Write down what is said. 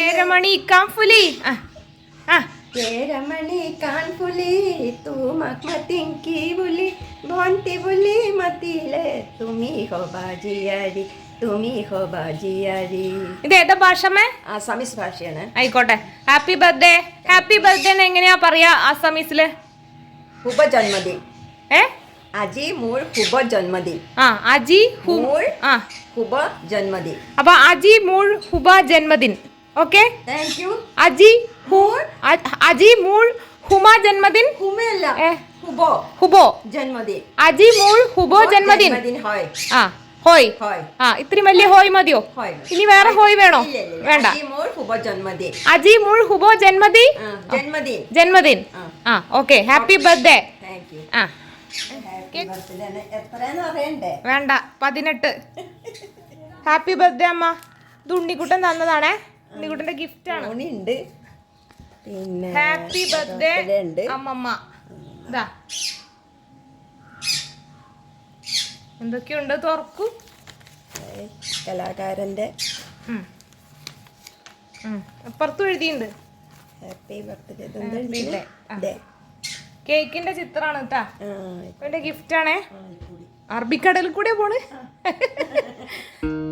ഏരമണി ആ കേരമണി കാൺപുലി തൂ മക്മത്തിങ്കി ബുലി ബോന്തി ബുലി മതിലെ തുമി ഹോ ബാജിയാരി തുമി ഹോ ബാജിയാരി ഇത് ഏതാ ഭാഷമേ അസാമീസ് ഭാഷയാണ്. ആയിക്കോട്ടെ. ഹാപ്പി ബർത്ത്ഡേ ഹാപ്പി ബർത്ത്ഡേ എങ്ങനെയാ പറയാ അസാമീസിൽ ഉപജന്മദിൻ. ജന്മദിൻ ഏ? അജി മൂൾ ഹുബ ജന്മദിൻ ആ അജി ഹു മൂൾ ആ ഹുബ ജന്മദിൻ അപ്പൊ Aji മൂൾ ഹുബ ജന്മദിൻ okay thank you Aji who അ- അജി മൂൾ ഹുമ ജന്മദിൻ ഹുമയല്ല ഏ. ഹുബോ ഹുബോ ജന്മദിൻ അജി മൂൾ ഹുബോ ജന്മദിൻ ജന്മദിൻ ഹോയ് ആ ഹോയ് ഹോയ് ആ ഇത്തിരി വലിയ ഹോയ് മതിയോ ഹോയ് ഇനി വേറെ ഹോയ് വേണോ ഇല്ല, ഇല്ല, ഇല്ല. വേണ്ട അജി മൂൾ ഹുബ ജന്മദിൻ അജി മൂൾ ഹുബോ ജന്മദിൻ ആ, ജന്മദിൻ ജന്മദിൻ ആ. ആ okay happy birthday thank you ആ വേണ്ട പതിനെട്ട്. ഹാപ്പി ബർത്ത്ഡേ അമ്മ. ഇത് ഉണ്ണിക്കുട്ടൻ തന്നതാണേ. ഉണ്ണിക്കുട്ടന്റെ ഗിഫ്റ്റ് ആണ്. ഉണ്ട് പിന്നെ ഹാപ്പി ബർത്ത്ഡേ അമ്മമ്മ. ഇതാ. എന്തൊക്കെയുണ്ട്? തുറക്കൂ. കലാകാരന്റെ. അപ്പുറത്തും എഴുതിയിട്ടുണ്ട്. Happy birthday. കേക്കിന്റെ ചിത്രമാണ് കേട്ടാ എന്റെ ഗിഫ്റ്റ് ആണേ. അറബിക്കടലിൽ കൂടെ പോണ്.